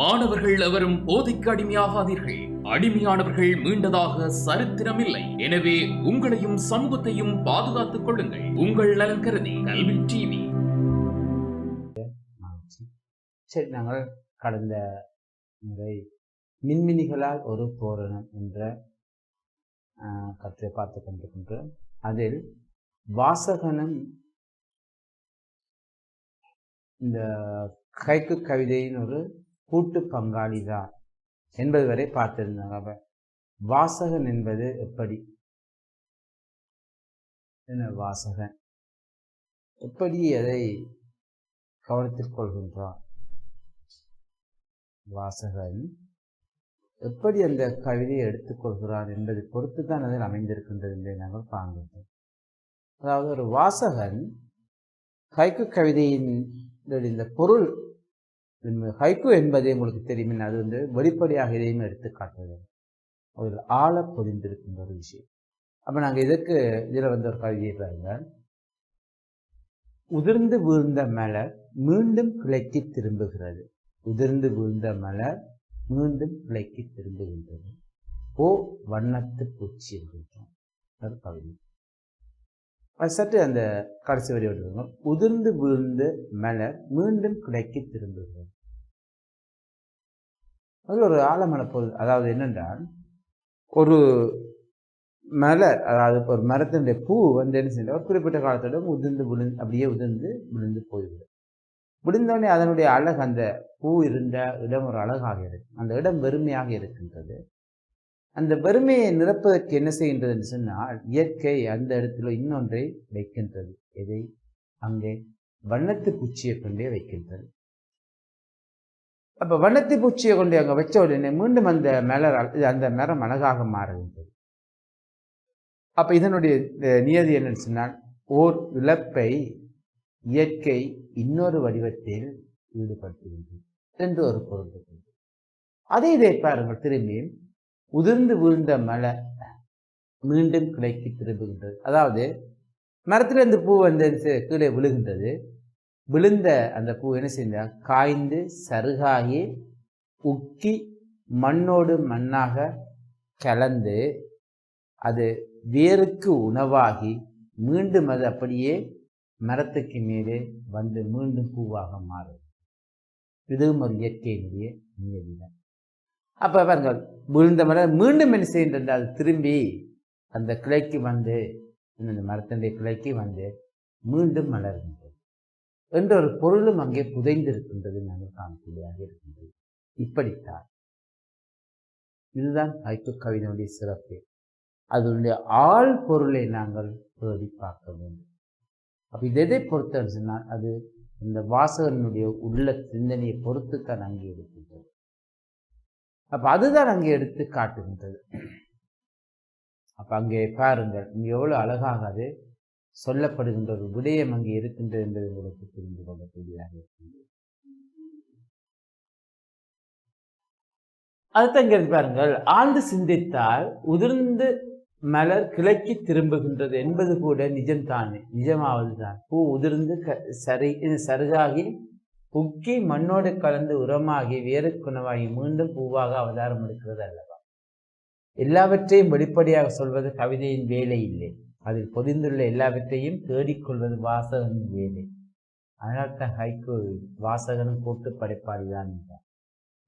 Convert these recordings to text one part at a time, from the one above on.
மாணவர்கள் எவரும் போதைக்கு அடிமையாகாதீர்கள். அடிமையானவர்கள் மீண்டதாக சரித்திரமில்லை. எனவே உங்களையும் சமூகத்தையும் பாதுகாத்துக் கொள்ளுங்கள். உங்கள் நலன் கருதி கல்வி டிவி. சரி நாங்கள் கடந்த முறை மின்மினிகளால் ஒரு தோரணம் என்ற ஆஹ், கருத்தை பார்த்து கொண்டிருக்கின்றோம். அதில் வாசகனும் இந்த கைக்கு கவிதையின் ஒரு கூட்டு பங்காளிதான் என்பது வரை பார்த்திருந்தாங்க அப்ப வாசகன் என்பது எப்படி? என்ன வாசகன்? எப்படி அதை கவனத்தில் கொள்கின்றான்? வாசகன் எப்படி அந்த கவிதையை எடுத்துக்கொள்கிறான் என்பதை பொறுத்து தான் அதில் அமைந்திருக்கின்றது என்பதை நாங்கள் காண்கின்றோம். அதாவது ஒரு வாசகன் கைக்கு கவிதையின் இந்த பொருள் ஹைக்கு என்பது உங்களுக்கு தெரியும். அது வந்து வெளிப்படையாக இதையும் எடுத்து காட்டுறது அவர்கள் ஆழ பொதிந்திருக்கின்ற ஒரு விஷயம். அப்போ நாங்கள் இதற்கு இதில் வந்து ஒரு கவிதையை உதிர்ந்து வீழ்ந்த மலர் மீண்டும் கிளைக்கு திரும்புகிறது. உதிர்ந்து வீழ்ந்த மலர் மீண்டும் கிளைக்கு திரும்புகின்றது. ஓ வண்ணத்து பூச்சி இருக்கின்றோம் கவிதை. சற்று அந்த கடைசி வரி விட்டுருங்க உதிர்ந்து விழுந்து மலர் மீண்டும் கிளைக்கு திரும்புகிறது. அது ஒரு ஆழமான பொருள் அதாவது என்னென்றால் ஒரு மலர் அதாவது இப்போ ஒரு மரத்தினுடைய பூ வந்து என்ன செய்யணும் குறிப்பிட்ட காலத்தோட உதிர்ந்து விழுந்து அப்படியே உதிர்ந்து விழுந்து போய்விடும். விழுந்தோடனே அதனுடைய அழகு அந்த பூ இருந்த இடம் ஒரு அழகாக இருக்கும். அந்த இடம் வெறுமையாக இருக்கின்றது. அந்த வறுமையை நிரப்பதற்கு என்ன செய்கின்றது என்று சொன்னால் இயற்கை அந்த இடத்துல இன்னொன்றை வைக்கின்றது. எதை? அங்கே வண்ணத்து பூச்சியை கொண்டே வைக்கின்றது. அப்போ வண்ணத்து பூச்சியை கொண்டு அங்கே வச்ச உடனே மீண்டும் அந்த மலர் அந்த மரம் அழகாக மாறுகின்றது. அப்போ இதனுடைய நியதி என்னன்னு சொன்னால் ஓர் இழப்பை இயற்கை இன்னொரு வடிவத்தில் ஈடுபடுத்துகின்றது. என்று ஒரு பொருள் அதே இதை பாருங்கள் திரும்பி உதிர்ந்து வீழ்ந்த மலை மீண்டும் கிளைக்கு திரும்புகின்றது. அதாவது மரத்திலிருந்து பூ வந்து கீழே விழுகின்றது. விழுந்த அந்த பூ என்ன செய்தால் காய்ந்து சருகாகி உக்கி மண்ணோடு மண்ணாக கலந்து அது வேருக்கு உணவாகி மீண்டும் அது அப்படியே மரத்துக்கு மேலே வந்து மீண்டும் பூவாக மாறும். இதுவும் ஒரு இயற்கையினுடைய நியதிதான் அப்போ பாருங்கள் விழுந்த மரம் மீண்டும் என்ன செய்கின்றால் திரும்பி அந்த கிளைக்கு வந்து இந்த மரத்தினுடைய கிளைக்கு வந்து மீண்டும் மலர்கின்றது. என்ற ஒரு பொருளும் அங்கே புதைந்திருக்கின்றது நாங்கள் காணக்கூடியதாக இருக்கின்றது. இப்படித்தான். இதுதான் ஹைக்கு கவிதையுடைய சிறப்பு. அதனுடைய ஆள் பொருளை நாங்கள் தேடி பார்க்க வேண்டும். அப்போ இது எதை பொறுத்தன்னு சொன்னால் அது இந்த வாசகனுடைய உள்ள சிந்தனையை பொறுத்து தான் அங்கே இருக்கின்றது. அப்போ அதுதான் அங்கே எடுத்து காட்டுகின்றது. அப்போ அங்கே பாருங்கள் இங்கே எவ்வளோ அழகாக அது சொல்லப்படுகின்ற ஒரு விடயம் அங்கே இருக்கின்றது என்பது உங்களுக்கு புரிந்து கொள்ளக்கூடியதாக இருக்கின்றது. அதுதான் இங்கே பாருங்கள் ஆழ்ந்து சிந்தித்தால் உதிர்ந்து மலர் கிளைக்கு திரும்புகின்றது என்பது கூட நிஜம்தானே நிஜமாவது தான் பூ உதிர்ந்து க சரி சருகாகி புக்கி மண்ணோடு கலந்து உரமாகி வேறுக்குணவாகி மீண்டும் பூவாக அவதாரம் எடுக்கிறது அல்லவா? எல்லாவற்றையும் வெளிப்படையாக சொல்வது கவிதையின் வேலை இல்லை. அதில் பொதிந்துள்ள எல்லாவற்றையும் தேடிக்கொள்வது வாசகனின் வேலை. அதனால் தான் ஹைக்கு வாசகனும் கூட்டு படைப்பாளிதான் என்றார்.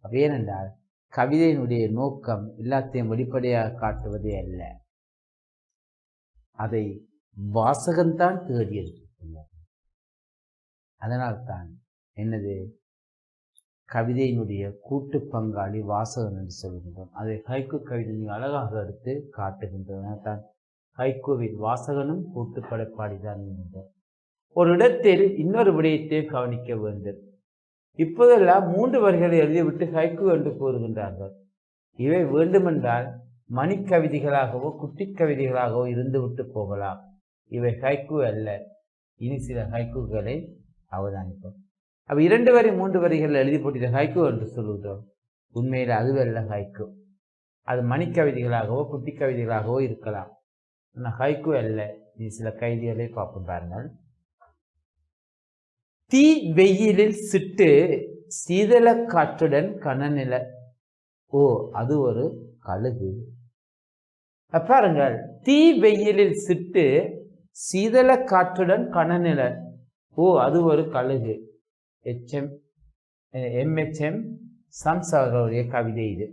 அப்ப ஏனென்றால் கவிதையினுடைய நோக்கம் எல்லாத்தையும் வெளிப்படையாக காட்டுவதே அல்ல. அதை வாசகன்தான் தேடி எடுத்துக்கொண்டார் அதனால்தான் என்னது? கவிதையினுடைய கூட்டு பங்காளி வாசகன் என்று சொல்கின்றோம். அதை ஹைக்கு கவிதை அழகாக எடுத்து காட்டுகின்றன தான் ஹைக்குவின் வாசகனும் கூட்டு படைப்பாடிதான் என்கின்றோம். ஒரு இடத்தில் இன்னொரு விடயத்தை கவனிக்க வேண்டும். இப்போதெல்லாம் மூன்று வரிகளை எழுதிவிட்டு ஹைக்கு என்று கூறுகின்றார்கள். இவை வேண்டுமென்றால் மணிக்கவிதைகளாகவோ குட்டி கவிதைகளாகவோ இருந்துவிட்டு போகலாம். இவை ஹைக்கு அல்ல. இனி சில ஹைக்குகளை அவதானிப்போம். அப்போ இரண்டு வரி மூன்று வரிகள் எழுதி போட்டிருந்த ஹைக்கு என்று சொல்லுகிறோம். உண்மையில் அதுவல்ல ஹைக்கு அது மணிக்கவிதைகளாகவோ குட்டி கவிதைகளாகவோ இருக்கலாம். ஆனால் ஹைக்கு அல்ல. நீ சில கைதிகளை பார்ப்போம் பாருங்கள். தீ வெயிலில் சிட்டு சீதள காற்றுடன் கனநில. ஓ அது ஒரு கழுகு. பாருங்கள். தீ வெயிலில் சிட்டு சீதள காற்றுடன் கனநில. ஓ அது ஒரு கழுகு. எச்எம் எம்ஹெச்எம் சம்சாரோடைய கவிதை இது.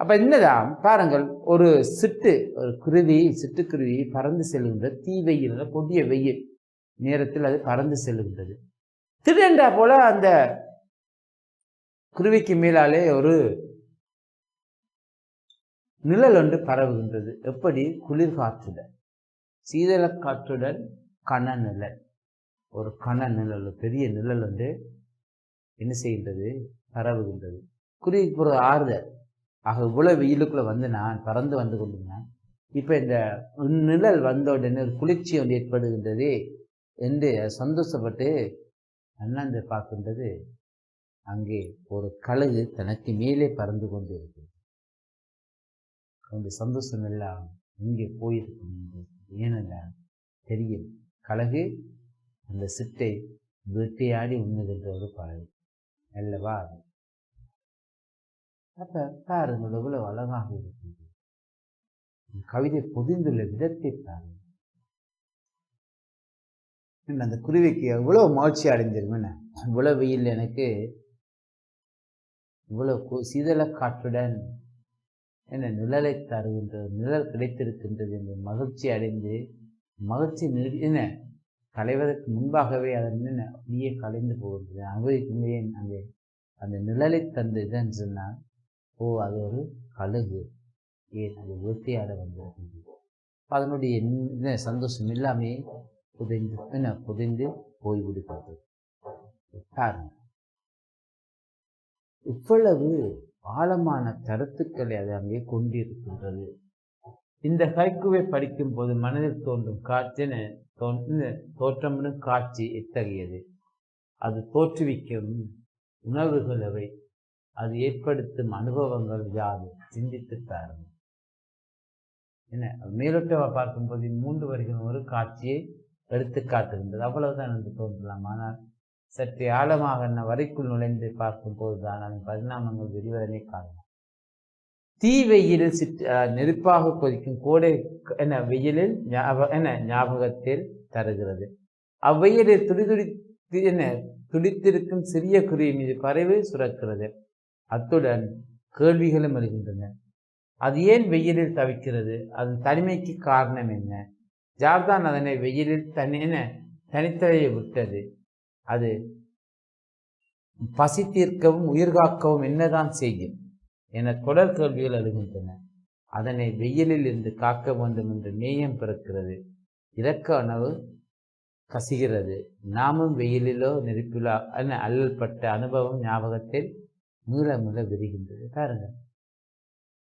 அப்போ என்னதான் பாருங்கள் ஒரு சிட்டு ஒரு குருவி சிட்டுக்குருவி பறந்து செல்கின்ற தீ வெயில் கொடிய வெயில் நேரத்தில் அது பறந்து செல்கின்றது. திருடண்டா போல அந்த குருவிக்கு மேலாலே ஒரு நிழல் ஒன்று பரவுகின்றது. எப்படி? குளிர்காற்றுடன் சீதள காற்றுடன் கன நிழல். ஒரு கன நிழல் பெரிய நிழல் வந்து என்ன செய்கின்றது? பரவுகின்றது. குருவிக்கு ஒரு ஆறுதல். ஆக இவ்வளோ வெயிலுக்குள்ளே வந்து நான் பறந்து வந்து கொண்டிருந்தேன். இப்போ இந்த நிழல் வந்த உடனே ஒரு குளிர்ச்சி ஒன்று ஏற்படுகின்றது என்று சந்தோஷப்பட்டு அண்ணாந்து பார்க்கின்றது. அங்கே ஒரு கழுகு தனக்கு மேலே பறந்து கொண்டு இருக்கு அந்த சந்தோஷம் எல்லாம் இங்கே போயிருக்கும் ஏனென்றால் தெரியும். கழகு அந்த சிட்டை வேட்டையாடி உண்ணுகின்ற ஒரு பறவை அல்லவா? அது அப்ப பாருங்கள் எவ்வளவு அழகாக இருக்கிறது கவிதை பொதிந்துள்ள விதத்தை பாருங்கள். என்ன, அந்த குருவிக்கு எவ்வளவு மகிழ்ச்சி அடைஞ்சிருமே இவ்வளவு வெயில் எனக்கு இவ்வளவு கு- சீதள காற்றுடன் என்ன நிழலை தருகின்ற நிழல் கிடைத்திருக்கின்றது என்று மகிழ்ச்சி அடைந்து மகிழ்ச்சி என்ன? கலைவதற்கு முன்பாகவே அதன் அப்படியே கலைந்து போகின்றது. அனுபவிக்குமே அந்த அந்த நிழலை தந்ததுன்னு சொன்னால் ஓ அது ஒரு கழுகு. ஏன் அது உறுத்தியாட வந்தது அதனுடைய என்ன சந்தோஷம் எல்லாமே புதைந்து என்ன புதைந்து போய்விடுகிறது காரணம் இவ்வளவு ஆழமான கருத்துக்களை அது அங்கே கொண்டிருக்கின்றது. இந்த ஹைக்குவை படிக்கும் போது மனதில் தோன்றும் காற்றின தோற்றமிடும் காட்சி எத்தகையது? அது தோற்றுவிக்கும் உணர்வுகள் எவை? அது ஏற்படுத்தும் அனுபவங்கள் யாது? சிந்தித்து பாருங்க. என்ன? மேலோட்டவா பார்க்கும்போது மூன்று வரிகள் ஒரு காட்சியை எடுத்து காட்டுகின்றது. அவ்வளவுதான் என்று தோன்றலாம். ஆனால் சற்று ஆழமாக என்ன வரைக்குள் நுழைந்து பார்க்கும்போது தான் அதன் பரிணாமங்கள் விரிவதனை காணலாம். தீ வெயிலில் சிற்று நெருப்பாக கொதிக்கும் கோடை என்ன வெயிலில் ஞாபக என்ன ஞாபகத்தில் தருகிறது. அவ்வெயிலில் துடிதுடி என்ன துடித்திருக்கும் சிறிய குருவி மீது பறவை சுரக்கிறது. அத்துடன் கேள்விகளும் வருகின்றன அது ஏன் வெயிலில் தவிக்கிறது? அதன் தனிமைக்கு காரணம் என்ன? ஜார்தான் அதனை வெயிலில் தனி என்ன தனித்தலையை விட்டது. அது பசி தீர்க்கவும் உயிர் காக்கவும் என்னதான் செய்யும்? என தொடர் கேள்விகள் எழுகின்றன அதனை வெயிலில் இருந்து காக்க வேண்டும் என்று மேயம் பிறக்கிறது. இறக்க உணவு கசிகிறது. நாமும் வெயிலிலோ நெருப்பிலோ என அல்லல்பட்ட அனுபவம் ஞாபகத்தில் மீள மீள விரிகின்றது. பாருங்க.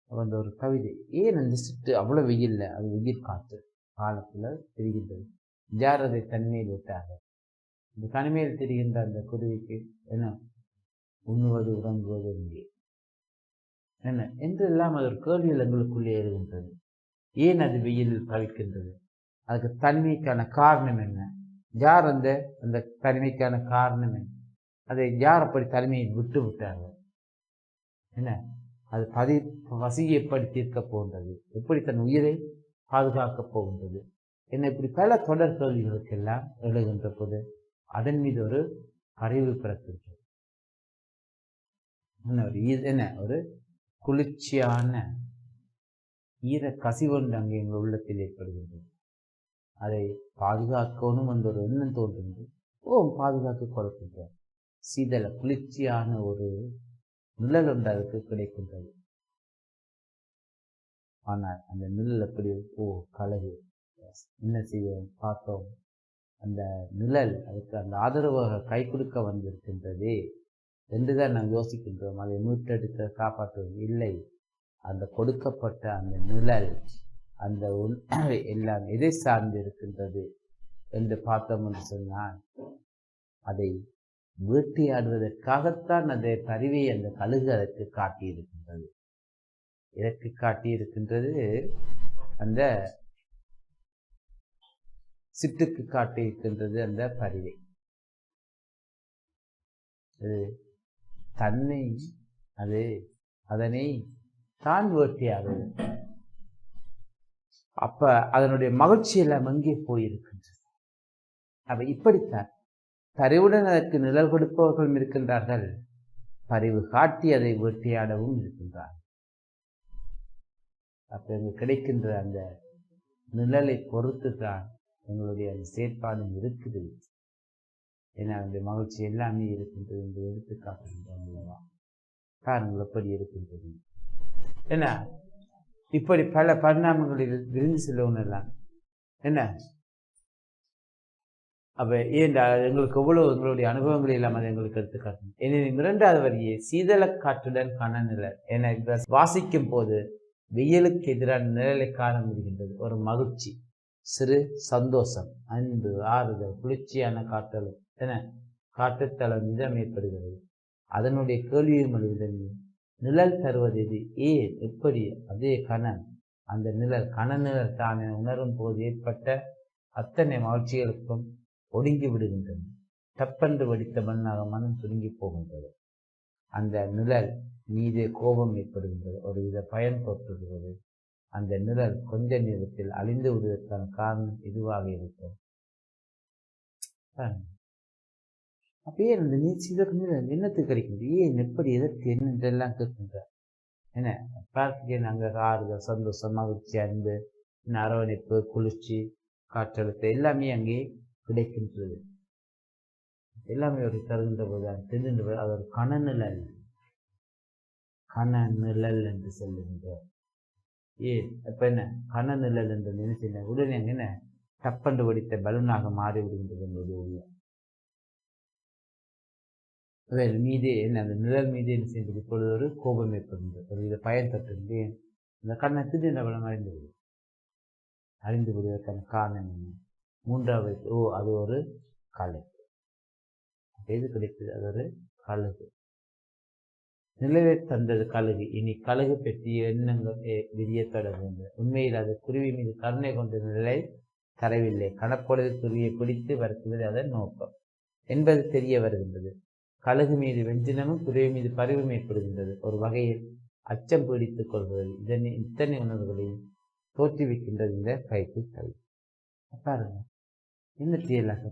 அந்த ஒரு கவிதை. ஏன் அந்த சிட்டு அவ்வளோ வெயில்ல அது வெயில் காற்று காலத்துல தெரிகின்றது. யார் அதை தனிமையில் விட்டாக. இந்த தனிமையில் தெரிகின்ற அந்த குருவிக்கு என்ன? உண்ணுவது உறங்குவது இங்கே என்ன? என்றெல்லாம் அது ஒரு கேள்வியில் எங்களுக்குள்ளே இருக்கின்றது ஏன் அது வெயிலில் தவிக்கின்றது அதுக்கு தன்மைக்கான காரணம் என்ன? யார் அந்த அந்த தனிமைக்கான காரணம் என்ன? அதை யார் அப்படி தனிமையை விட்டு விட்டாங்க என்ன? அது பதி வசியை எப்படி தீர்க்க போகின்றது எப்படி தன் உயிரை பாதுகாக்கப் போகின்றது? என்ன இப்படி பல தொடர் கேள்விகளுக்கெல்லாம் எழுகின்ற போது அதன் மீது ஒரு அறிவு பிறக்கின்றது. என்ன ஒரு என்ன? ஒரு குளிர்ச்சியான ஈர கசிவொன்று அங்கே எங்கள் உள்ளத்தில் ஏற்படுகின்றது அதை பாதுகாக்கணும் என்ற ஒரு எண்ணம் தோன்றுகிறது. ஓ பாதுகாக்க கொடுக்கின்றார் சீதள குளிர்ச்சியான ஒரு நிழல் ஒன்று அதுக்கு கிடைக்கின்றது. ஆனால் அந்த நிழல் எப்படி ஓ கலகு. என்ன செய்வோம்? பார்த்தோம். அந்த நிழல் அதுக்கு அந்த ஆதரவாக கை கொடுக்க வந்திருக்கின்றதே. என்றுதான் நாம் யோசிக்கின்றோம். அதை மீட்டெடுக்க காப்பாற்றுவோம் இல்லை. அந்த கொடுக்கப்பட்ட அந்த நிழல் அந்த உள்- எல்லாம் எதை சார்ந்து இருக்கின்றது என்று பார்த்தோம் என்று சொன்னால் அதை வேட்டையாடுவதற்காகத்தான் அந்த பரிவை அந்த கழுகு அதற்கு காட்டியிருக்கின்றது. இதற்கு காட்டியிருக்கின்றது அந்த சிட்டுக்கு காட்டியிருக்கின்றது அந்த பறவை தன்னை அது அதனை தான் வேட்டையாடுது அப்ப அதனுடைய மகிழ்ச்சி எல்லாம் எங்கே போயிருக்கின்றது? அப்ப இப்படித்தான். பரிவுடன் அதற்கு நிழல் கொடுப்பவர்களும் இருக்கின்றார்கள். பரிவு காட்டி அதை வேட்டையாடவும் இருக்கின்றார் அப்ப எங்களுக்கு கிடைக்கின்ற அந்த நிழலை பொறுத்து தான் எங்களுடைய அந்த செயற்பாடும் இருக்குது. ஏன்னா அந்த மகிழ்ச்சி எல்லாமே இருக்கின்றது என்று எடுத்து காட்டுகின்றோம் காரணங்கள் எப்படி இருக்கின்றது? என்ன? இப்படி பல பரிணாமங்களில் விரிந்து செல்லவும் என்ன? அப்ப ஏண்டா எங்களுக்கு எவ்வளவு எங்களுடைய அனுபவங்கள் எல்லாம் அதை எங்களுக்கு எடுத்துக்காட்டணும் ஏனெனில் இரண்டாவது வரியே சீதள காற்றுடன் காண நிழல் என வாசிக்கும் போது வெயிலுக்கு எதிரான நிழலை காண முடிகின்றது. ஒரு மகிழ்ச்சி. சிறு சந்தோஷம் அன்பு ஆறுதல் குளிர்ச்சியான காற்றல் என காற்றுத்தளம் மீதமைப்படுகிறது ஏற்படுகிறது அதனுடைய கேள்வியும் எழுதுதல் நிழல் தருவது எது ஏன் எப்படி அதே கணன். அந்த நிழல் கன நிழல் தானே உணரும் போது ஏற்பட்ட அத்தனை மகிழ்ச்சிகளுக்கும் ஒடுங்கி விடுகின்றன. தப்பென்று வடித்த மண்ணாக மனம் சுருங்கி போகின்றது. அந்த நிழல் மீது கோபம் ஏற்படுகின்றது. ஒரு வித பயன் தோற்றுகிறது. அந்த நிழல் கொஞ்ச நேரத்தில் அழிந்து விடுவதற்கான காரணம் இதுவாக இருக்கும் அப்பயே அந்த நீர் சீதக்கு என்னத்துக்கு கிடைக்கின்றது ஏன் எப்படி எதற்கு என்னென்றெல்லாம் கேட்கின்றார்? என்ன? பார்க்க அங்கே ஆறுதல் சந்தோஷம் மகிழ்ச்சி அன்பு அரவணைப்பு குளிர்ச்சி காற்றழுத்தம் எல்லாமே அங்கே கிடைக்கின்றது. எல்லாமே அவர் தருகின்ற போது அது தெரிகின்ற போது அது ஒரு கனநிழல். கனநிழல் என்று சொல்லுகின்றார். ஏ அப்போ என்ன? கனநிழல் என்று நினைச்சேன். உடனே என்ன? டப்பண்டு வடித்த பலூனாக மாறி விடுகின்றது என்னுடைய உள்ள வேறு மீதே என்ன? அந்த நிழல் மீது என்ன செய்தது இப்பொழுது ஒரு கோபம் ஏற்படுகின்றது. ஒரு வித பயன் தட்டுகின்ற இந்த கண்ணை திடீர்னு பலம் அறிந்து விடும் அறிந்து விடுவதற்கான காரணம் என்ன? மூன்றாவது ஓ அது ஒரு கலை. எது கிடைத்தது? அது ஒரு கழுகு நிலவை தந்தது கழுகு. இனி கழுகு பற்றிய எண்ணங்கள் விரிய தொடங்குகின்றன உண்மையில் அது குருவி மீது கருணை கொண்ட நிலை தரவில்லை. கணப்பொழுது குருவியை பிடித்து வருத்துவது அதன் நோக்கம். என்பது தெரிய வருகின்றது. கழுகு மீது வெஞ்சினமும் குருவி மீது பரிவும் ஏற்படுகின்றது. ஒரு வகையில் அச்சம் பிடித்துக் கொள்கிறது இதனை இத்தனை உணர்வுகளையும் தோற்றுவிக்கின்றது இந்த கைக்கு கல்வி பாருங்க என்ன செய்யலாம்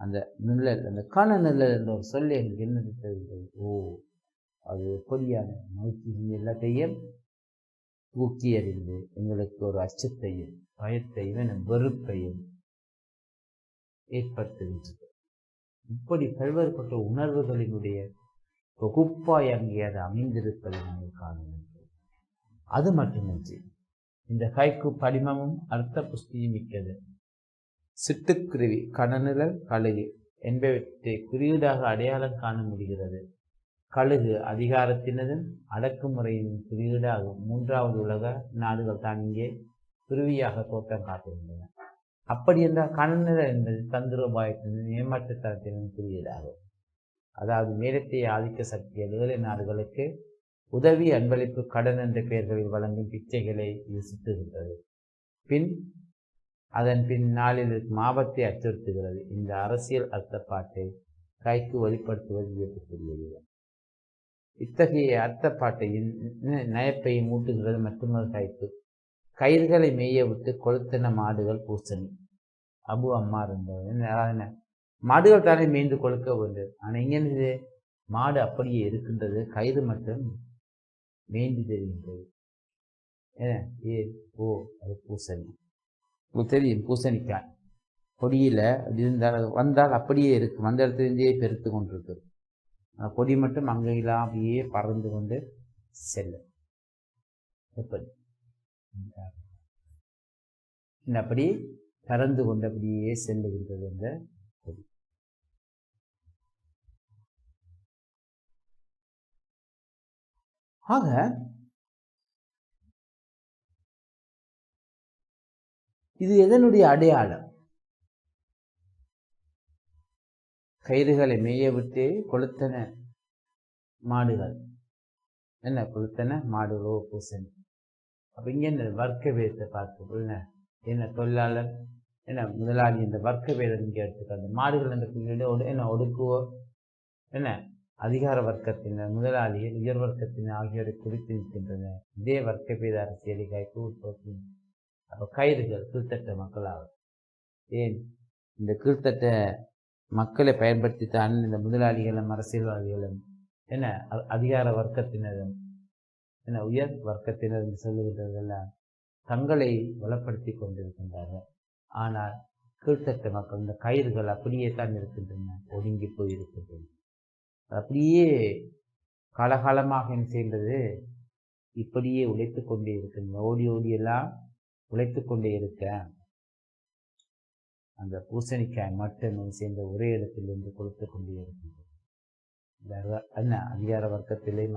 அந்த நிழல் அந்த காண நிழல் என்ற ஒரு சொல்லி எங்களுக்கு என்ன தெரிகிறது? ஓ அது பொய்யான மகிழ்ச்சி எல்லாத்தையும் தூக்கி எறிந்து எங்களுக்கு ஒரு அச்சத்தையும் பயத்தையும் வெறுப்பையும் ஏற்படுத்துகின்றது. இப்படி பல்வேறுபட்ட உணர்வுகளினுடைய தொகுப்பாய் அங்கே அது அமைந்திருப்பதை நாங்கள் காணுகின்றோம். அது மட்டுமின்றி இந்த கைக்கு படிமமும் அர்த்த புஷ்டியும் மிக்கது. சிட்டுக்குருவி கனநிழல் கழுகு என்பவற்றை குறியீடாக அடையாளம் காண முடிகிறது. கழுகு அதிகாரத்தினதும் அடக்குமுறையின் குறியீடாகும். மூன்றாவது உலக நாடுகள் தான் இங்கே குருவியாக தோற்றம் காட்டுகின்றன அப்படி என்றால் கனநிழல் என்பது தந்திரோபாயத்தின் ஏமாற்றுத்தனத்தின் குறியீடாகும். அதாவது மேலத்தை ஆதிக்க சக்திய ஏழை நாடுகளுக்கு உதவி அன்பளிப்பு கடன் என்ற பெயர்களில் வழங்கும் பிச்சைகளை இது சுட்டுகின்றது. பின் அதன் பின் நாளில் இருக்கும் ஆபத்தை அச்சுறுத்துகிறது. இந்த அரசியல் அர்த்தப்பாட்டை கைக்கு வெளிப்படுத்துவது வியப்புக்குரியது இத்தகைய அர்த்தப்பாட்டையும் நயப்பையும் ஊட்டுகிறது மற்றொரு கைப்பு. கயிர்களை மேய விட்டு கொளுத்தின மாடுகள் பூசணி. அபு அம்மா இருந்தது என்ன மாடுகள் தானே மேய்ந்து கொழுக்க வேண்டும். ஆனால் இங்கே என்னது மாடு அப்படியே இருக்கின்றது. கயிறு மட்டும் மேய்ந்து தெரிகின்றது. ஏ ஏ ஓ அது பூசணி. உங்களுக்கு தெரியும் பூசணிக்காய். கொடியில் அப்படி இருந்தால் வந்தால் அப்படியே இருக்கும் அந்த இடத்துலேருந்தே பெருத்து கொண்டிருக்கு கொடி மட்டும் அங்கெல்லாம் அப்படியே பறந்து கொண்டு செல்லும். எப்படி? அப்படி பறந்து கொண்டு அப்படியே செல்லுகின்றது அந்த கொடி. ஆக இது எதனுடைய அடையாளம்? கயிறுகளை மேய விட்டு கொளுத்தன மாடுகள். என்ன கொளுத்தன? மாடுகளோ பூசணி. அப்போ இங்கே இந்த வர்க்க வேதத்தை பார்க்க என்ன என்ன தொழிலாளர்? என்ன முதலாளி இந்த வர்க்க வேதம் இங்கே எடுத்துக்காது மாடுகள் என்ற குறியீடு என்ன ஒடுக்குவோ? என்ன? அதிகார வர்க்கத்தினர் முதலாளிகள் உயர் வர்க்கத்தினர் ஆகியோரை குறித்து நிற்கின்றன இதே வர்க்க பேத அரசியலை கைக்கு உட்படுத்தி. அப்போ கயிறுகள் கீழ்த்தட்ட மக்களாகும் ஏன்? இந்த கீழ்த்தட்ட மக்களை பயன்படுத்தித்தான் இந்த முதலாளிகளும் அரசியல்வாதிகளும் என்ன அ- அதிகார வர்க்கத்தினரும் என்ன உயர் வர்க்கத்தினர் என்று சொல்லுகின்றதெல்லாம் தங்களை வளப்படுத்தி கொண்டிருக்கின்றார்கள். ஆனால் கீழ்த்தட்ட மக்கள் இந்த கயிறுகள் அப்படியே தான் இருக்கின்றன ஒடுங்கி போயிருக்கின்றன அப்படியே காலகாலமாக என்ன செய்கின்றது இப்படியே உழைத்து கொண்டே இருக்கின்றன. ஓடி ஓடியெல்லாம் உழைத்து கொண்டே இருக்கேன் அந்த பூசணிக்காய் மட்டுமே சேர்ந்த ஒரே இடத்திலிருந்து கொடுத்து கொண்டே இருக்கின்றது. என்ன? அதிகார வர்க்கத்திலே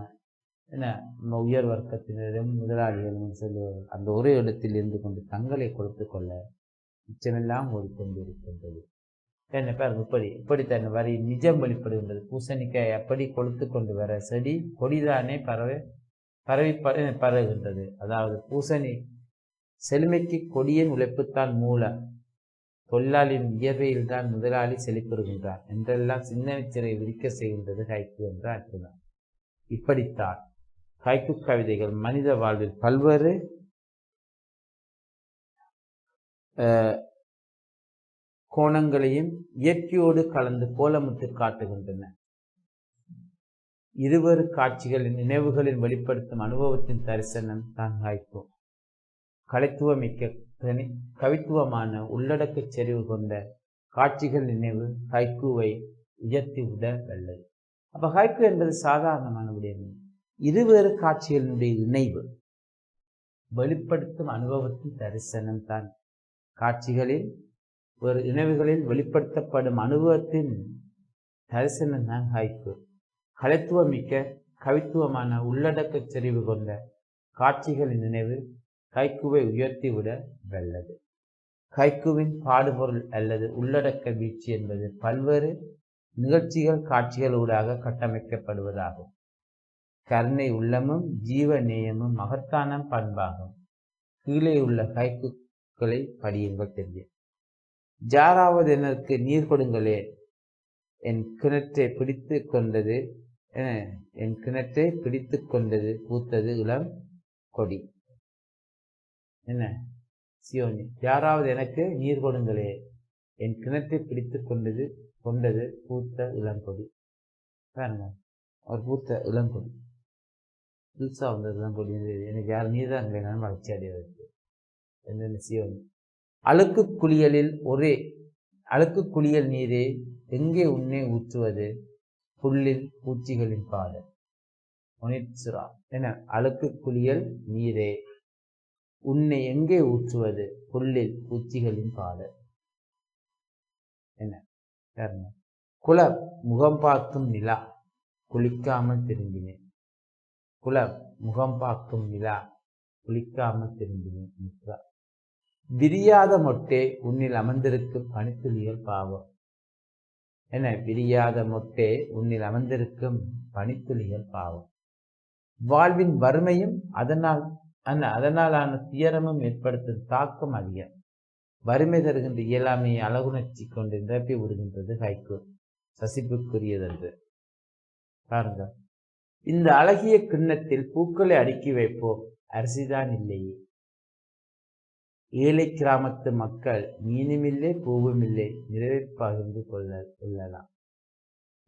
என்ன? நம்ம உயர் வர்க்கத்தினரும் முதலாளிகளும் சொல்லுவார்கள் அந்த ஒரே இடத்தில் இருந்து கொண்டு தங்களை கொடுத்து கொள்ள மிச்சமெல்லாம் ஓடிக்கொண்டிருக்கின்றது. என்ன பாருங்க இப்படி இப்படித்தான் வரி நிஜம் வெளிப்படுகின்றது. பூசணிக்காய் அப்படி கொளுத்து கொண்டு வர செடி கொடிதானே பறவை பரவி ப- பரவுகின்றது. அதாவது பூசணி செழுமைக்கு கொடியின் உழைப்புத்தான் மூலம் தொழிலாளியின் இயற்கையில்தான் முதலாளி செழிப்பெறுகின்றார். என்றெல்லாம் சின்னச்சிறை விரிக்க செய்கின்றது ஹைக்கு என்ற அற்புதம் இப்படித்தான் ஹைக்கு கவிதைகள் மனித வாழ்வில் பல்வேறு அஹ், கோணங்களையும் இயற்கையோடு கலந்து கோலமிட்டு காட்டுகின்றன. இருவரு காட்சிகளின் நினைவுகளின் வெளிப்படுத்தும் அனுபவத்தின் தரிசனம் தான் ஹைக்கூ. கலைத்துவமிக்க கவித்துவமான உள்ளடக்கச் செறிவு கொண்ட காட்சிகள் நினைவு ஹைக்கூவை உயர்த்தி விட வல்லது. அப்போ ஹைக்கூ என்பது சாதாரணமான விடயம். இருவேறு காட்சிகளினுடைய இணைவு. வெளிப்படுத்தும் அனுபவத்தின் தரிசனம் தான். காட்சிகளில் ஒரு இணைவுகளில் வெளிப்படுத்தப்படும் அனுபவத்தின் தரிசனம் தான் ஹைக்கூ. கலைத்துவமிக்க கவித்துவமான உள்ளடக்கச் செறிவு கொண்ட காட்சிகளின் நினைவு கைக்குவை உயர்த்திவிட வல்லது. ஹைக்குவின் பாடுபொருள் அல்லது உள்ளடக்க வீழ்ச்சி என்பது பல்வேறு நிகழ்ச்சிகள் காட்சிகளூடாக கட்டமைக்கப்படுவதாகும். கருணை உள்ளமும் ஜீவ நேயமும் மகத்தான பண்பாகும். கீழே உள்ள கைக்குகளை படியுங்கள் தெரியும். ஜாராவது எனக்கு நீர் கொடுங்களே என் கிணற்றை பிடித்து கொண்டது என் கிணற்றை பிடித்து கொண்டது பூத்தது இளம் கொடி. என்ன? சியோனி யாராவது எனக்கு நீர் கொடுங்களே. என் கிணத்தை பிடித்து கொண்டது கொண்டது பூத்த இளங்கொடி. பாருங்க அவர் பூத்த இளங்கொடி. புதுசாக வந்த இளங்கொடி. எனக்கு யார் நீர் தான் இல்லைனாலும் வளர்ச்சி அடைவதற்கு. என்னென்ன சியோனி. அழுக்கு குளியலில் ஒரே அழுக்கு குளியல் நீரே எங்கே உன்னை ஊற்றுவது? புல்லில் பூச்சிகளின் பாடு முனிசுரா என்ன? அழுக்கு குளியல் நீரே. உன்னை எங்கே ஊற்றுவது? புல்லில் பூச்சிகளின் பாடல் என்ன? குளம் முகம் பார்க்கும் நிலா. குளிக்காமல் திரும்பினேன். குல முகம் பார்க்கும் நிலா. குளிக்காமல் திரும்பினேன் மித்ரா. விரியாத மொட்டே உன்னில் அமர்ந்திருக்கும் பனித்துளிகள் பாவம். என்ன? விரியாத மொட்டே உன்னில் அமர்ந்திருக்கும் பனித்துளிகள் பாவம். வாழ்வின் வறுமையும் அதனால் அண்ணா அதனாலான துயரமும் ஏற்படுத்தும் தாக்கம் அதிகம். வறுமை தருகின்ற இயலாமையை அழகுணர்ச்சி கொண்டு நிரப்பி விடுகின்றது ஹைகோ. சசிப்புக்குரியதன்று பாருங்க. இந்த அழகிய கிண்ணத்தில் பூக்களை அடுக்கி வைப்போம். அரிசிதான் இல்லையே. ஏழை கிராமத்து மக்கள் மீனுமில்லை பூவுமில்லை நிறைவை பகிர்ந்து கொள்ள கொள்ளலாம்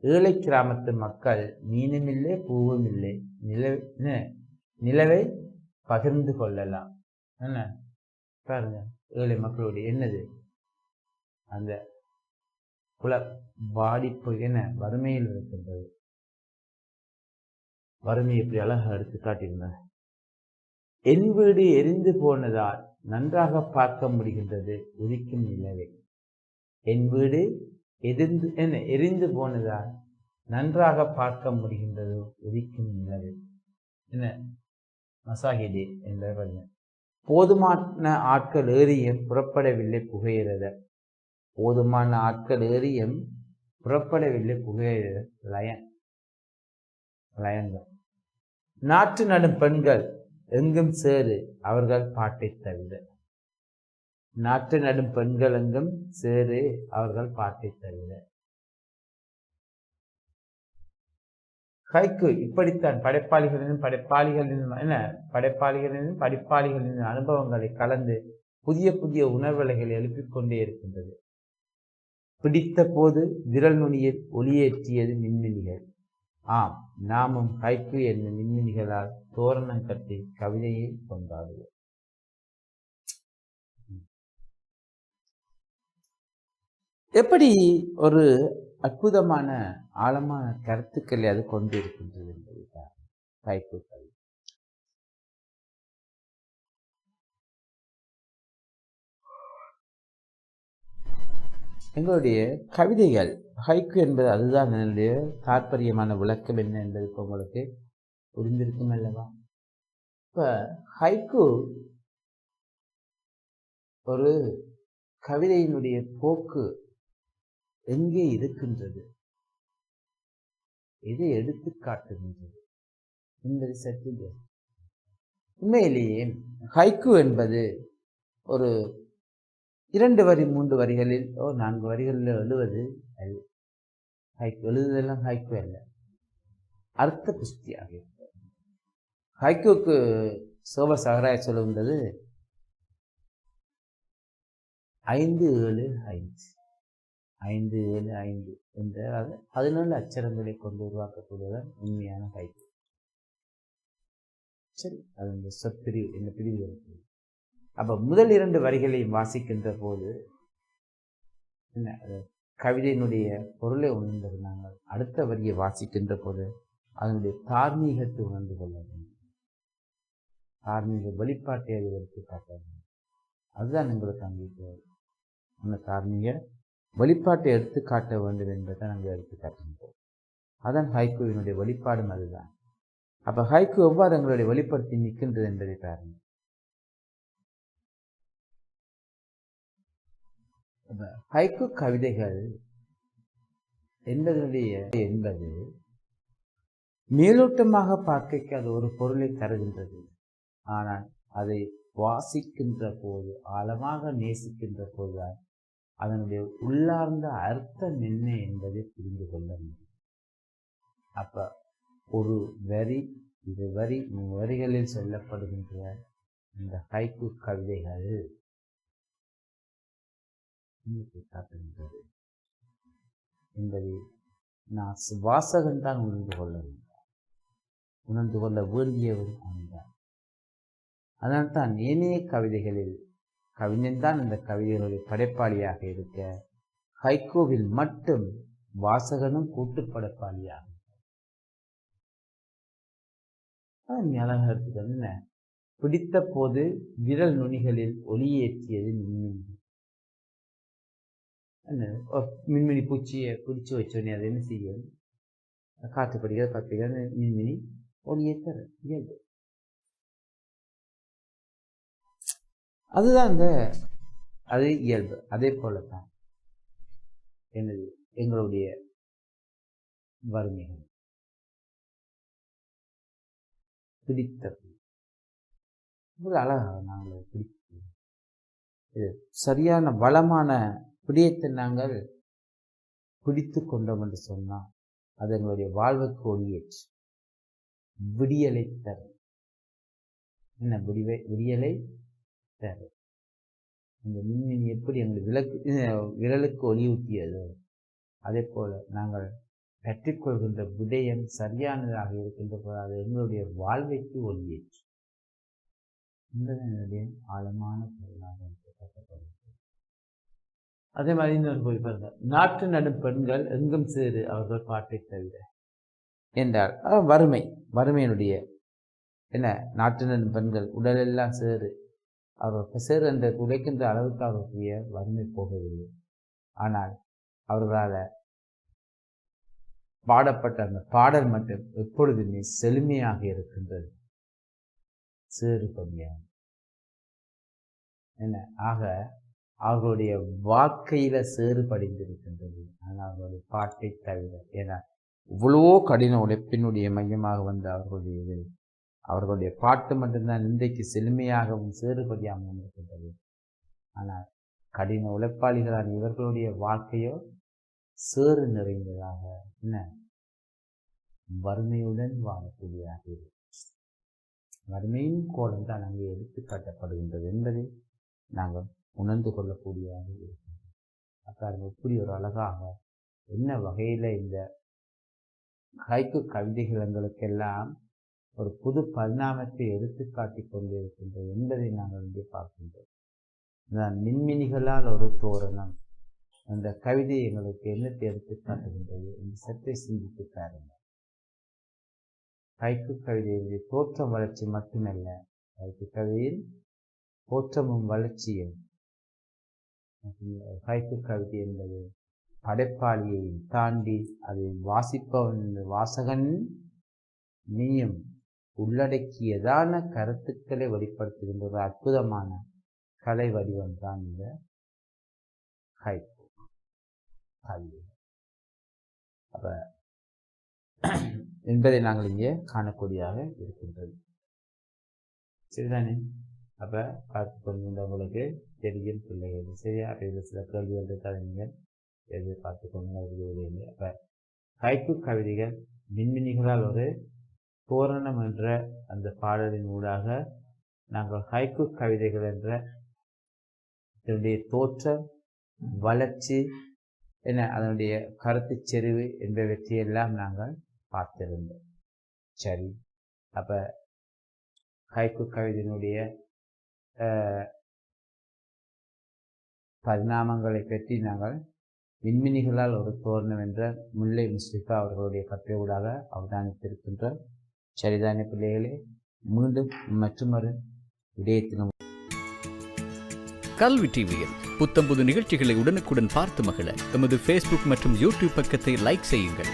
ஏழை கிராமத்து மக்கள் மீனுமில்லை பூவுமில்லை நில நிலவை பகிர்ந்து கொள்ளலாம். என்ன? பாருங்க ஏழை மக்களுடைய என்னது? அந்த குல பாதிப்பு என்ன? வறுமையில் இருக்கின்றது. வறுமை எப்படி அழகா எடுத்து காட்டியிருந்தார் என் வீடு எரிந்து போனதால் நன்றாக பார்க்க முடிகின்றது உதிக்கும் நிலவை. என் வீடு எதிர்ந்து என்ன எரிந்து போனதால் நன்றாக பார்க்க முடிகின்றது உதிக்கும் நிலவை. என்ன? மசாகிதி என்ற வரிகள் போதுமான ஆட்கள் ஏறியும் புறப்படவில்லை புகையிறத. போதுமான ஆட்கள் ஏறியும் புறப்படவில்லை புகையிறது. லயன். லயங்கள் நாற்று நடும் பெண்கள் எங்கும் சேரு அவர்கள் பாட்டை தவிர நாற்று நடும் பெண்கள் எங்கும் சேரு அவர்கள் பாட்டை தவிர கைக்கு இப்படித்தான் படைப்பாளிகளின் படைப்பாளிகளின் என்ன? படைப்பாளிகளின் படிப்பாளிகளின் அனுபவங்களை கலந்து புதிய புதிய உணர்வலைகளை எழுப்பிக் கொண்டே இருக்கின்றது. பிடித்த போது விரல் நுனியில் ஒளியேற்றியது மின்மினிகள் ஆம் நாமும் கைக்கு என்னும் மின்மினிகளால் தோரணம் கட்டி கவிதையை கொண்டாடுவோம். எப்படி ஒரு அற்புதமான ஆழமான கருத்துக்களை அது கொண்டு இருக்கின்றது என்பது ஹைக்கு எங்களுடைய கவிதைகள் ஹைக்கு என்பது அதுதான் என்னுடைய தாற்பயமான விளக்கம் என்ன என்பது இப்போ உங்களுக்கு புரிந்திருக்கும் அல்லவா? இப்போ ஹைக்கு ஒரு கவிதையினுடைய போக்கு எங்கே இருக்கின்றது? எதை எடுத்து காட்டுகின்றது? என்பது சற்று உண்மையிலேயே ஹைக்கு என்பது ஒரு இரண்டு வரி மூன்று வரிகளில் ஓ நான்கு வரிகளில் எழுவது அல்ல. ஹைக்கு எழுதுதெல்லாம் ஹைக்கு அல்ல. அர்த்த புஷ்டியாக இருக்கிறது ஹைக்குக்கு சோப சகராய சொல்லுகின்றது ஐந்து ஏழு ஐந்து. ஐந்து ஏழு ஐந்து என்ற அது பதினொன்று அச்சரங்களை கொண்டு உருவாக்கக்கூடியதான் உண்மையான ஹைக்கு சரி அது இந்த சொற்பிரிவு இந்த பிரிவு இருக்குது அப்போ முதல் இரண்டு வரிகளையும் வாசிக்கின்ற போது என்ன கவிதையினுடைய பொருளை உணர்ந்தது நாங்கள் அடுத்த வரியை வாசிக்கின்ற போது அதனுடைய தார்மீகத்தை உணர்ந்து கொள்ள வேண்டும். தார்மீக வெளிப்பாட்டை அது காட்ட வேண்டும். அதுதான் எங்களுக்கு அங்கே தேவை அந்த தார்மீக வழிபாட்டை எடுத்து காட்ட வேண்டும் என்பதை நாங்கள் எடுத்து காட்டுகின்றோம் அதான் ஹைகோவினுடைய வழிபாடும் அதுதான். அப்போ ஹைக்கு எவ்வாறு எங்களுடைய வெளிப்படுத்தி நிற்கின்றது என்பதை பாருங்கள் அப்ப ஹைக்கு கவிதைகள் என்பதனுடைய என்பது மேலோட்டமாக பார்க்க அது ஒரு பொருளை தருகின்றது. ஆனால் அதை வாசிக்கின்ற போது ஆழமாக நேசிக்கின்ற போதுதான் அதனுடைய உள்ளார்ந்த அர்த்தம் என்ன என்பதை புரிந்து கொள்ள முடியும். அப்ப ஒரு வரி இது வரி வரிகளில் சொல்லப்படுகின்ற இந்த ஹைக்கு கவிதைகள் காட்டுகின்றது என்பதை நான் வாசகன் தான் உணர்ந்து கொள்ள வேண்டும். உணர்ந்து கொள்ள வேண்டியவன் அவன்தான் அதனால்தான் ஏனைய கவிதைகளில் கவிஞன் தான் இந்த கவிதைகளுடைய படைப்பாளியாக இருக்க. ஹைகோவில் மட்டும் வாசகனும் கூட்டு படைப்பாளியாக ஞாபகத்துக்கு என்ன? பிடித்த போது விரல் நுனிகளில் ஒளியேற்றியது மின்மினி. என்ன? மின்மினி பூச்சியை பிடிச்சி வச்சோடனே அது என்ன செய்யும்? காற்று படிக்கிற காற்று மின்மினி ஒளியேற்ற இயல்பு. அதுதான் இந்த அது இயல்பு. அதே போல தான் எனது எங்களுடைய வறுமைகள். பிடித்தது ஒரு அழகாக நாங்கள் பிடித்து இது சரியான வளமான பிடியத்தை நாங்கள் பிடித்து கொண்டோம் என்று சொன்னால் அது எங்களுடைய வாழ்வுக்கு ஒளியேற்று. விடியலை தரும். என்ன? விடிவை விடியலை தேவை இந்த மின்மினி எப்படி எங்கள் விளக்கு விரலுக்கு ஒளியூட்டியதோ அதே போல் நாங்கள் கற்றுக்கொள்கின்ற விடயம் சரியானதாக இருக்கின்ற போது அது எங்களுடைய வாழ்வைக்கு ஒளியேற்று. என்பது என்னுடைய ஆழமான பொருளாக கட்டப்படுகிறது அதே மாதிரி இன்னொரு போய் பாருங்க நாட்டு நடும் பெண்கள் எங்கும் சேரு அவர்கள் பாட்டை தவிர. என்றால் வறுமை. வறுமையினுடைய என்ன நாட்டு நடும் பெண்கள் உடலெல்லாம் சேரு அவர் சேரு என்ற உழைக்கின்ற அளவுக்கு அவருக்குரிய வறுமை போகவில்லை. ஆனால் அவர்களால் பாடப்பட்ட அந்த பாடல் மட்டும் எப்பொழுதுமே செழுமையாக இருக்கின்றது. சேறு கம்மியாக என்ன? ஆக அவர்களுடைய வாழ்க்கையில சேறு படிந்திருக்கின்றது. ஆனால் அவர்களுடைய பாட்டை தவிர ஏன்னா இவ்வளவோ கடின உழைப்பினுடைய மையமாக வந்த அவர்களுடைய இது அவர்களுடைய பாட்டு மட்டும்தான் இன்றைக்கு செழுமையாகவும் சேறுபடியாகவும் இருக்கின்றது. ஆனால் கடின உழைப்பாளிகளான இவர்களுடைய வாழ்க்கையோ சேறு நிறைந்ததாக என்ன? வறுமையுடன் வாழக்கூடியதாக இருக்கும். வறுமையின் கோலம் தான் அங்கே எடுத்து காட்டப்படுகின்றது என்பதை நாங்கள் உணர்ந்து கொள்ளக்கூடியதாக இருக்கின்றது அப்போ எப்படி ஒரு அழகாக என்ன வகையில் இந்த ஹைக்கு கவிதைகள் எங்களுக்கெல்லாம் ஒரு புது பரிணாமத்தை எடுத்து கொண்டிருக்கின்றது என்பதை நாங்கள் இங்கே பார்க்கின்றோம். நான் மின்மினிகளால் ஒரு தோரணம். அந்த கவிதை எங்களுக்கு என்னத்தை எடுத்து காட்டுகின்றது என்று சற்றே சிந்தித்து பாருங்கள். கைக்கு கவிதையுடைய தோற்றம் வளர்ச்சி மட்டுமல்ல கைக்கு கவிதையில் தோற்றமும் வளர்ச்சியும். கைக்கு கவிதை என்பது படைப்பாளியை தாண்டி அதை வாசிப்பவன் வாசகன் நீயும் உள்ளடக்கியதான கருத்துக்களை வெளிப்படுத்துகின்ற ஒரு அற்புதமான கலை வடிவம் தான் இந்த ஹைக்கூ கல்வி. அப்ப என்பதை நாங்கள் இங்கே காணக்கூடியதாக இருக்கின்றது. சரிதானே? அப்ப பார்த்து கொண்டிருந்தவங்களுக்கு தெரியும் பிள்ளைகள் சரியா அப்ப இதில் சில கேள்விகள் இருக்காது நீங்கள்? எது பார்த்து கொண்டு அப்ப ஹைக்கூ கவிதைகள் மின்மினிகளால் ஒரு தோரணம் என்ற அந்த பாடலின் ஊடாக நாங்கள் ஹைக்கு கவிதைகள் என்ற இதனுடைய தோற்றம் வளர்ச்சி என்ன அதனுடைய கருத்து செறிவு என்பவற்றையெல்லாம் நாங்கள் பார்த்திருந்தோம். சரி அப்போ ஹைக்கு கவிதையினுடைய பரிணாமங்களை பற்றி நாங்கள் விண்மினிகளால் ஒரு தோரணம் என்ற முல்லை முஸ்லிஃபா அவர்களுடைய கட்டுரையூடாக அவதானித்திருக்கின்றோம். சரிதான பிள்ளைகளே? மீண்டும் மற்றொரு விடயத்திலும் கல்வி டிவியில் புத்தம்புது நிகழ்ச்சிகளை உடனுக்குடன் பார்த்து மகிழ எமது ஃபேஸ்புக் மற்றும் யூடியூப் பக்கத்தை லைக் செய்யுங்கள்.